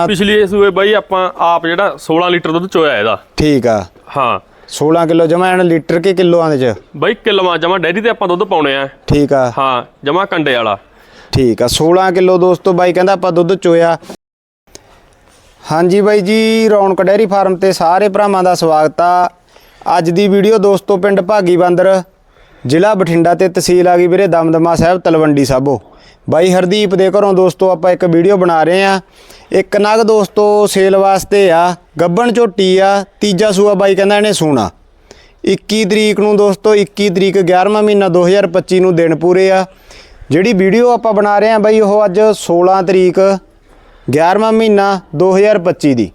ਪਿਛਲੀ ਸੂਏ ਬਾਈ ਆਪਾਂ ਆਪ ਜਿਹੜਾ 16 ਲੀਟਰ ਦੁੱਧ ਚੋਇਆ ਇਹਦਾ। ਠੀਕ ਆ। ਹਾਂ। 16 ਕਿਲੋ ਜਮਾ ਐਨ ਲੀਟਰ ਕੇ ਕਿਲੋਆਂ ਦੇ ਚ? ਬਾਈ ਕਿਲਵਾ ਜਮਾ ਡੈਰੀ ਤੇ ਆਪਾਂ ਦੁੱਧ ਪਾਉਣੇ ਆ। ਠੀਕ ਆ। ਹਾਂ ਜਮਾ ਕੰਡੇ ਵਾਲਾ। ਠੀਕ ਆ। 16 ਕਿਲੋ ਦੋਸਤੋ ਬਾਈ ਕਹਿੰਦਾ ਆਪਾਂ ਦੁੱਧ ਚੋਇਆ। ਹਾਂਜੀ ਬਾਈ ਜੀ ਰੌਣਕ ਡੈਰੀ ਫਾਰਮ ਤੇ ਸਾਰੇ ਭਰਾਵਾਂ ਦਾ ਸਵਾਗਤ ਆ। ਅੱਜ ਦੀ ਵੀਡੀਓ ਦੋਸਤੋ ਪਿੰਡ ਭਾਗੀ ਬੰਦਰ ਜ਼ਿਲ੍ਹਾ ਬਠਿੰਡਾ ਤੇ ਤਹਿਸੀਲ ਆ ਗਈ ਵੀਰੇ ਦਮਦਮਾ ਸਾਹਿਬ ਤਲਵੰਡੀ ਸਾਬੋ। ਬਾਈ ਹਰਦੀਪ ਦੇ ਘਰੋਂ ਦੋਸਤੋ ਆਪਾਂ ਇੱਕ ਵੀਡੀਓ ਬਣਾ ਰਹੇ ਆ ਇੱਕ ਨਗ ਦੋਸਤੋ ਸੇਲ ਵਾਸਤੇ ਆ, ਗੱਬਣ ਝੋਟੀ ਆ, ਤੀਜਾ ਸੂਆ ਬਾਈ ਕਹਿੰਦਾ ਇਹਨੇ ਸੂਣਾ। 21 ਤਰੀਕ ਨੂੰ ਦੋਸਤੋ 21 ਤਰੀਕ 11ਵਾਂ ਮਹੀਨਾ 2025 ਨੂੰ ਦਿਨ ਪੂਰੇ ਆ। ਜਿਹੜੀ ਵੀਡੀਓ ਆਪਾਂ ਬਣਾ ਰਹੇ ਆ ਬਾਈ, ਉਹ ਅੱਜ 16 ਤਰੀਕ 11ਵਾਂ ਮਹੀਨਾ 2025 ਦੀ।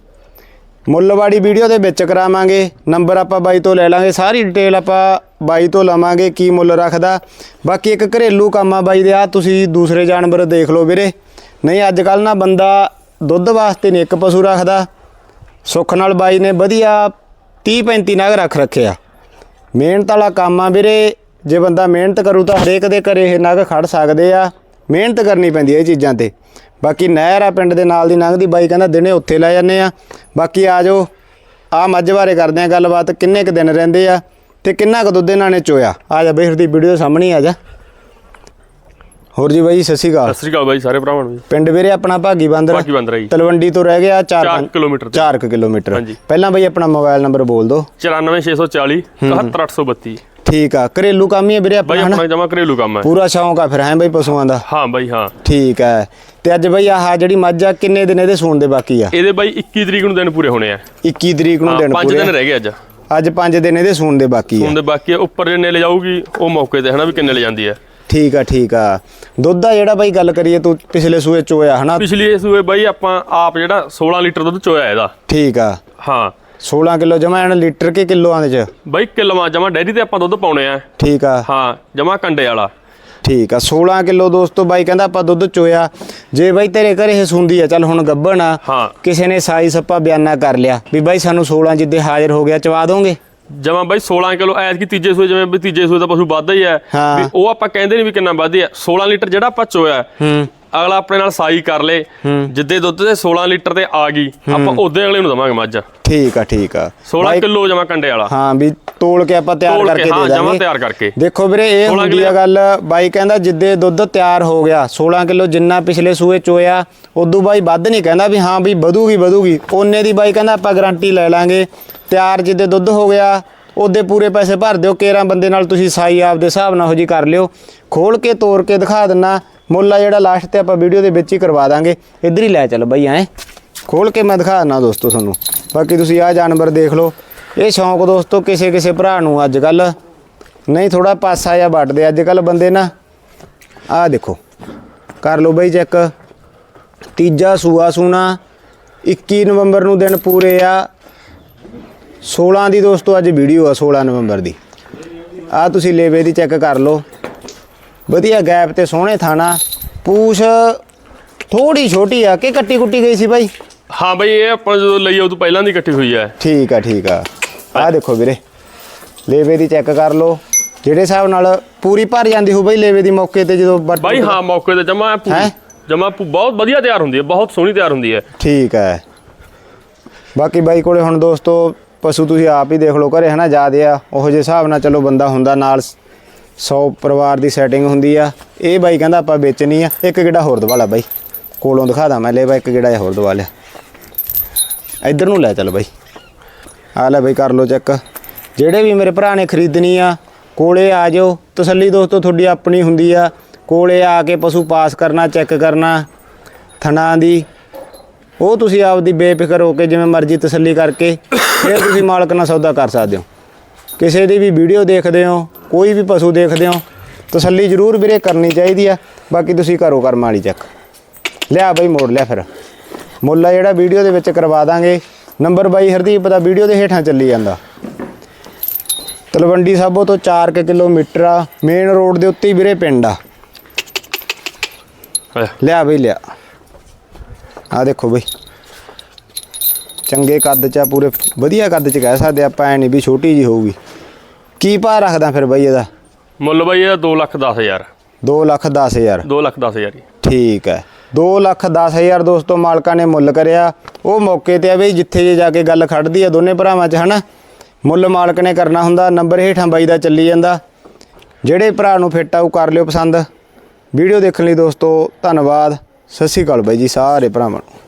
ਮੁੱਲਵਾੜੀ ਵੀਡੀਓ ਦੇ ਵਿੱਚ ਕਰਾਵਾਂਗੇ। ਨੰਬਰ ਆਪਾਂ ਬਾਈ ਤੋਂ ਲੈ ਲਾਂਗੇ। ਸਾਰੀ ਡਿਟੇਲ ਆਪਾਂ ਬਾਈ ਤੋਂ ਲਵਾਂਗੇ ਕੀ ਮੁੱਲ ਰੱਖਦਾ। ਬਾਕੀ ਇੱਕ ਘਰੇਲੂ ਕੰਮ ਆ ਬਾਈ ਦੇ ਆ ਤੁਸੀਂ ਦੂਸਰੇ ਜਾਨਵਰ ਦੇਖ ਲਓ ਵੀਰੇ। ਨਹੀਂ ਅੱਜ ਕੱਲ ਨਾ ਬੰਦਾ ਦੁੱਧ ਵਾਸਤੇ ਨਹੀਂ ਇੱਕ ਪਸ਼ੂ ਰੱਖਦਾ। ਸੁੱਖ ਨਾਲ ਬਾਈ ਨੇ ਵਧੀਆ 30 35 ਨਗ ਰੱਖ ਰੱਖਿਆ ਮਿਹਨਤ ਵਾਲਾ ਕੰਮ ਆ ਵੀਰੇ। ਜੇ ਬੰਦਾ ਮਿਹਨਤ ਕਰੂ ਤਾਂ ਹਰੇਕ ਦੇ ਘਰੇ ਇਹ ਨਗ ਖੜ ਸਕਦੇ ਆ। ਮਿਹਨਤ ਕਰਨੀ ਪੈਂਦੀ ਇਹ ਚੀਜ਼ਾਂ ਤੇ। ਬਾਕੀ ਨਹਿਰ ਆ ਪਿੰਡ ਦੇ ਨਾਲ ਦੀ ਲੰਘਦੀ ਬਾਈ ਕਹਿੰਦਾ ਦਿਨੇ ਉੱਥੇ ਲੈ ਜਾਂਦੇ ਆ। ਬਾਕੀ ਆ ਜਾਓ ਆ ਮੱਝ ਬਾਰੇ ਕਰਦੇ ਆ ਗੱਲਬਾਤ, ਕਿੰਨੇ ਕ ਦਿਨ ਰਹਿੰਦੇ ਆ। ਤੇ ਕਿੰਨਾ ਕ ਦੁੱਧ ਇਹਨਾਂ ਨੇ ਚੋਇਆ? ਆ ਜਾ ਬਈ ਫਿਰ ਦੀ ਵੀਡੀਓ ਸਾਹਮਣੇ ਆ ਜਾ। ਹੋਰ ਜੀ ਬਾਈ ਸਤਿ ਸ਼੍ਰੀ ਅਕਾਲ। ਸਤਿ ਸ੍ਰੀ ਅਕਾਲ ਬਾਈ ਸਾਰੇ ਭਰਾਵਾਂ ਨੂੰ ਜੀ ਪਿੰਡ ਵੀਰੇ ਆਪਣਾ ਭਾਗੀ ਬੰਦਰ? ਬਾਕੀ ਬੰਦ ਰਹੀ ਤਲਵੰਡੀ ਤੋਂ ਰਹਿ ਗਿਆ 4 4 ਕਿਲੋਮੀਟਰ ਤੇ। 4 ਕਿਲੋਮੀਟਰ। ਹਾਂਜੀ। ਪਹਿਲਾਂ ਬਈ ਆਪਣਾ ਮੋਬਾਈਲ ਨੰਬਰ ਬੋਲ ਦਿਓ। 94640 71832 ਠੀਕ ਆ ਘਰੇਲੂ ਕੰਮ ਹੀ ਹੈ ਵੀਰੇ ਬਾਈ ਆਪਣਾ ਹਨਾ? ਆਪਣਾ ਜਮਾ ਘਰੇਲੂ ਕੰਮ ਹੈ। ਪੂਰਾ ਸ਼ੌਂਕ ਆ ਫਿਰ ਹੈ ਬਈ ਪਸ਼ੂਆਂ ਦਾ? ਹਾਂ ਬਾਈ ਹਾਂ। ਠੀਕ ਹੈ ਤੇ ਅੱਜ ਬਈ ਆਹ ਜਿਹੜੀ ਮੱਝ ਆ ਕਿੰਨੇ ਦਿਨ ਇਹਦੇ ਸੂਣ ਦੇ ਬਾਕੀ ਆ? ਇਹਦੇ ਬਾਈ 21 ਤਰੀਕ ਨੂੰ ਦਿਨ ਪੂਰੇ ਹੋਣੇ ਆ। 21 ਤਰੀਕ ਨੂੰ ਹਾਂ ਦਿਨ 5 ਪੂਰੇ। ਦਿਨ। ਰਹਿ ਗਏ ਅੱਜ। ਅੱਜ 5 ਦਿਨ ਇਹਦੇ ਸੂਣ ਦੇ ਬਾਕੀ ਆ। ਹੁਣ ਦੇ ਬਾਕੀ ਆ, ਉੱਪਰ ਜਿੰਨੇ ਲੈ ਜਾਊਗੀ ਉਹ ਮੌਕੇ ਤੇ ਹਨਾ ਵੀ ਕਿੰਨੇ ਲੈ ਜਾਂਦੀ ਹੈ ਠੀਕ ਆ ਠੀਕ ਆ। ਦੁੱਧ ਦਾ ਜਿਹੜਾ ਬਈ ਗੱਲ ਕਰੀਏ ਤੂੰ ਪਿਛਲੇ ਸੂਏ ਚੋਇਆ ਹਨਾ? ਪਿਛਲੀ ਸੂਏ ਬਾਈ ਆਪਾਂ ਆਪ ਜਿਹੜਾ 16 ਲੀਟਰ ਦੁੱਧ ਚੋਇਆ ਇਹਦਾ। ਠੀਕ ਆ। ਹਾਂ। 16 ਕਿਲੋ ਜਮਾ ਐਨ ਲੀਟਰ ਕੇ ਕਿਲੋਆਂ ਦੇ ਚ? ਬਾਈ ਕਿਲਵਾ ਜਮਾ ਡੈਰੀ ਤੇ ਆਪਾਂ ਦੁੱਧ ਪਾਉਣੇ ਆ। ਠੀਕ ਆ। ਹਾਂ ਜਮਾ ਕੰਡੇ ਵਾਲਾ। ਠੀਕ ਆ 16 ਕਿਲੋ ਦੋਸਤੋ ਬਾਈ ਕਹਿੰਦਾ ਆਪਾਂ ਦੁੱਧ ਚੋਇਆ। ਜੇ ਬਾਈ ਤੇਰੇ ਘਰੇ ਇਹ ਸੁੰਦੀ ਆ ਚੱਲ ਹੁਣ ਗੱਬਣ ਆ ਹਾਂ। ਕਿਸੇ ਨੇ ਸਾਈ ਸੱਪਾ ਬਿਆਨਾ ਕਰ ਲਿਆ ਵੀ ਬਾਈ ਸਾਨੂੰ 16 ਜਿੱਦੇ ਹਾਜ਼ਰ ਹੋ ਗਿਆ ਚਵਾ ਦੋਗੇ? ਜਮਾ ਬਾਈ 16 ਕਿਲੋ ਐਸ ਕੀ ਤੀਜੇ ਸੂਏ ਜਿਵੇਂ ਵੀ ਤੀਜੇ ਸੂਏ ਦਾ ਪਸ਼ੂ ਵੱਧਦਾ ਹੀ ਹੈ ਹਾਂ। ਵੀ ਉਹ ਆਪਾਂ ਕਹਿੰਦੇ ਨਹੀਂ ਵੀ ਕਿੰਨਾ ਵੱਧਦਾ 16 ਲੀਟਰ ਜਿਹੜਾ ਆਪਾਂ ਚੋਇਆ ਹੂੰ। ਅਗਲਾ ਆਪਣੇ ਨਾਲ ਸਾਈ ਕਰ ਲੇ ਜਿੱਦੇ ਦੁੱਧ ਦੇ 16 ਲੀਟਰ ਤੇ ਆ ਗਈ ਆਪਾਂ ਉਹਦੇ ਅਗਲੇ ਨੂੰ ਦਵਾਂਗੇ ਮੱਝ। ਠੀਕ ਆ ਠੀਕ ਆ। 16 ਕਿਲੋ ਜਮਾ ਕੰਡੇ ਵਾਲਾ। ਹਾਂ ਵੀ ਤੋਲ ਕੇ ਆਪਾਂ ਤਿਆਰ ਤੋਲ ਕਰਕੇ ਹਾਂ ਦੇ ਜਮਾ ਦਾਂਗੇ। ਤਿਆਰ ਕਰਕੇ। ਦੇਖੋ ਵੀਰੇ ਇਹ 16 ਹੁੰਦੀ ਆ ਗੱਲ ਬਾਈ ਕਹਿੰਦਾ ਜਿੱਦੇ ਦੁੱਧ ਤਿਆਰ ਹੋ ਗਿਆ 16 ਕਿਲੋ ਜਿੰਨਾ ਪਿਛਲੇ ਸੂਏ ਚੋਇਆ ਉਦੋਂ ਬਾਈ ਵੱਧ ਨਹੀਂ ਕਹਿੰਦਾ ਵੀ ਹਾਂ ਵੀ ਵਧੂਗੀ ਵਧੂਗੀ। ਉਹਨੇ ਦੀ ਬਾਈ ਕਹਿੰਦਾ ਆਪਾਂ ਗਾਰੰਟੀ ਲੈ ਲਾਂਗੇ। ਤਿਆਰ ਜਿੱਦੇ ਦੁੱਧ ਹੋ ਗਿਆ ਉਹਦੇ ਪੂਰੇ ਪੈਸੇ ਭਰ ਦਿਓ 13 ਬੰਦੇ ਨਾਲ ਤੁਸੀਂ ਸਾਈ ਆਪਦੇ ਹਿਸਾਬ ਨਾਲ ਹੋ ਜੀ ਕਰ ਲਿਓ। ਖੋਲ ਕੇ ਤੋੜ ਕੇ ਦਿਖਾ ਦਿੰਨਾ। ਮੁੱਲ ਆ ਜਿਹੜਾ ਲਾਸਟ ਤੇ ਆਪਾਂ ਵੀਡੀਓ ਦੇ ਵਿੱਚ ਹੀ ਕਰਵਾ ਦਾਂਗੇ। ਇੱਧਰ ਹੀ ਲੈ ਚੱਲ ਬਾਈ ਐ। ਖੋਲ ਕੇ ਮੈਂ ਦਿਖਾ ਦਿੰਨਾ ਦੋਸਤੋ ਤੁਹਾਨੂੰ। ਬਾਕੀ ਤੁਸੀਂ ਆਹ ਜਾਨਵਰ ਦੇਖ ਲਓ। ਇਹ ਸ਼ੌਂਕ ਦੋਸਤੋ ਕਿਸੇ ਕਿਸੇ ਭਰਾ ਨੂੰ ਅੱਜ ਕੱਲ ਨਹੀਂ ਥੋੜਾ ਪਾਸਾ ਜਾਂ ਵੱਟਦੇ ਅੱਜ ਕੱਲ ਬੰਦੇ ਨਾ ਆਹ ਦੇਖੋ ਕਰ ਲਓ ਬਈ ਚੈੱਕ ਤੀਜਾ ਸੂਆ ਸੂਣਾ 21 ਨਵੰਬਰ ਨੂੰ ਦਿਨ ਪੂਰੇ ਆ। 16 ਦੀ ਦੋਸਤੋ ਅੱਜ ਵੀਡੀਓ ਆ 16 ਨਵੰਬਰ ਦੀ। ਆ ਤੁਸੀਂ ਲੇਵੇ ਦੀ ਚੈੱਕ ਕਰ ਲਓ। ਵਧੀਆ ਗੈਪ ਤੇ ਸੋਹਣੇ ਥਾਣਾ। ਪੂਛ ਥੋੜੀ ਛੋਟੀ ਆ ਕਿ ਕੱਟੀ ਕੁੱਟੀ ਗਈ ਸੀ ਬਾਈ? ਹਾਂ ਬਾਈ ਇਹ ਆਪਾਂ ਜਦੋਂ ਲਈ ਉਹ ਤੋਂ ਪਹਿਲਾਂ ਦੀ ਇਕੱਠੀ ਹੋਈ ਹੈ ਠੀਕ ਆ ਠੀਕ ਆ। ਆ ਦੇਖੋ ਵੀਰੇ ਲੇਵੇ ਦੀ ਚੈੱਕ ਕਰ ਲਓ। ਜਿਹੜੇ ਹਿਸਾਬ ਨਾਲ ਪੂਰੀ ਭਰ ਜਾਂਦੀ ਹੋ ਬਈ ਲੇਵੇ ਦੀ ਮੌਕੇ ਤੇ ਜਦੋਂ ਵੱਟ- ਬਾਈ ਹਾਂ ਮੌਕੇ ਤੇ ਜਮਾ ਹੈਂ? ਜਮਾ ਬਹੁਤ ਵਧੀਆ ਤਿਆਰ ਹੁੰਦੀ ਹੈ ਬਹੁਤ ਸੋਹਣੀ ਤਿਆਰ ਹੁੰਦੀ ਹੈ। ਠੀਕ ਹੈ। ਬਾਕੀ ਬਾਈ ਕੋਲੇ ਹੁਣ ਦੋਸਤੋ ਪਸ਼ੂ ਤੁਸੀਂ ਆਪ ਹੀ ਦੇਖ ਲਓ ਘਰੇ ਹਨਾ ਜਾਦੇ ਆ। ਉਹੋ ਜਿਹੇ ਹਿਸਾਬ ਨਾਲ ਚਲੋ ਬੰਦਾ ਹੁੰਦਾ ਨਾਲ 100 ਪਰਿਵਾਰ ਦੀ ਸੈਟਿੰਗ ਹੁੰਦੀ ਆ। ਇਹ ਬਾਈ ਕਹਿੰਦਾ ਆਪਾਂ ਵੇਚਣੀ ਆ। ਇੱਕ ਗਿੱਡਾ ਹੋਰ ਦਵਾ ਲਾ ਬਾਈ? ਕੋਲੋਂ ਦਿਖਾ ਦਾਂ ਮੈਂ ਲੈ ਬਾਈ ਇੱਕ ਗਿੱਡਾ ਜਿਹਾ ਹੋਰ ਦਵਾ ਲਿਆ ਇੱਧਰ ਨੂੰ ਲੈ ਚੱਲ ਬਾਈ। ਆ ਲੈ ਬਈ ਕਰ ਲਓ ਚੈੱਕ ਜਿਹੜੇ ਵੀ ਮੇਰੇ ਭਰਾ ਨੇ ਖਰੀਦਣੀ ਆ, ਕੋਲੇ ਆ ਜਾਓ। ਤਸੱਲੀ ਦੋਸਤੋ, ਤੁਹਾਡੀ ਆਪਣੀ ਹੁੰਦੀ ਆ। ਕੋਲੇ ਆ ਕੇ ਪਸ਼ੂ ਪਾਸ ਕਰਨਾ ਚੈੱਕ ਕਰਨਾ। ਥਣਾ ਦੀ। ਉਹ ਤੁਸੀਂ ਆਪਦੀ ਬੇਫਿਕਰ ਹੋ ਕੇ ਜਿਵੇਂ ਮਰਜ਼ੀ ਤਸੱਲੀ ਕਰਕੇ ਫਿਰ ਤੁਸੀਂ ਮਾਲਕ ਨਾਲ ਸੌਦਾ ਕਰ ਸਕਦੇ ਹੋ। ਕਿਸੇ ਦੀ ਵੀ ਵੀਡੀਓ ਦੇਖਦੇ ਹੋ, ਕੋਈ ਵੀ ਪਸ਼ੂ ਦੇਖਦੇ ਹੋ, ਤਸੱਲੀ ਜ਼ਰੂਰ ਵੀਰੇ ਕਰਨੀ ਚਾਹੀਦੀ ਆ। ਬਾਕੀ ਤੁਸੀਂ ਕਰੋ ਕਰਮ ਵਾਲੀ ਚੱਕ ਲਿਆ ਬਈ ਮੋੜ, ਲਿਆ ਫਿਰ। ਮੁੱਲਾ ਜਿਹੜਾ ਵੀਡੀਓ ਦੇ ਵਿੱਚ ਕਰਵਾ ਦਾਂਗੇ। ਨੰਬਰ ਬਾਈ ਹਰਦੀਪ ਦਾ ਵੀਡੀਓ ਦੇ ਹੇਠਾਂ ਚੱਲੀ ਜਾਂਦਾ। ਤਲਵੰਡੀ ਸਾਬੋ ਤੋਂ 4 ਕਿਲੋਮੀਟਰ ਆ ਮੇਨ ਰੋਡ ਦੇ ਉੱਤੇ ਹੀ ਵੀਰੇ ਪਿੰਡ ਆ। ਲਿਆ ਬਈ ਲਿਆ। ਆ ਦੇਖੋ ਬਈ। ਚੰਗੇ ਕੱਦ ਚ ਆ ਪੂਰੇ ਵਧੀਆ ਕੱਦ ਚ ਕਹਿ ਸਕਦੇ ਆਪਾਂ ਐ ਨਹੀਂ ਵੀ ਛੋਟੀ ਜੀ ਹੋਊਗੀ। ਕੀ ਭਾਅ ਰੱਖਦਾ ਫਿਰ ਬਈ ਇਹਦਾ? ਮੁੱਲ ਬਾਈ ਇਹਦਾ 2 ਲੱਖ 10 ਹਜ਼ਾਰ। 2 ਲੱਖ 10 ਹਜ਼ਾਰ। 2 ਲੱਖ 10 ਹਜ਼ਾਰ ਹੀ। ਠੀਕ ਹੈ। 2 ਲੱਖ 10 ਹਜ਼ਾਰ ਦੋਸਤੋ ਮਾਲਕਾਂ ਨੇ ਮੁੱਲ ਕਰਿਆ। ਉਹ ਮੌਕੇ ਤੇ ਆ ਬਈ ਜਿੱਥੇ ਜੇ ਜਾ ਕੇ ਗੱਲ ਖੜਦੀ ਆ ਦੋਨੇ ਭਰਾਵਾਂ 'ਚ, ਹਨਾ? ਮੁੱਲ ਮਾਲਕ ਨੇ ਕਰਨਾ ਹੁੰਦਾ, ਨੰਬਰ ਹੇਠਾਂ ਬਾਈ ਦਾ ਚੱਲੀ ਜਾਂਦਾ। ਜਿਹੜੇ ਭਰਾ ਨੂੰ ਫਿੱਟ ਆਊ ਕਰ ਲਿਓ ਪਸੰਦ। ਵੀਡੀਓ ਦੇਖਣ ਲਈ ਦੋਸਤੋ, ਧੰਨਵਾਦ। ਸਤਿ ਸ਼੍ਰੀ ਅਕਾਲ ਬਾਈ ਜੀ, ਸਾਰੇ ਭਰਾਵਾਂ ਨੂੰ।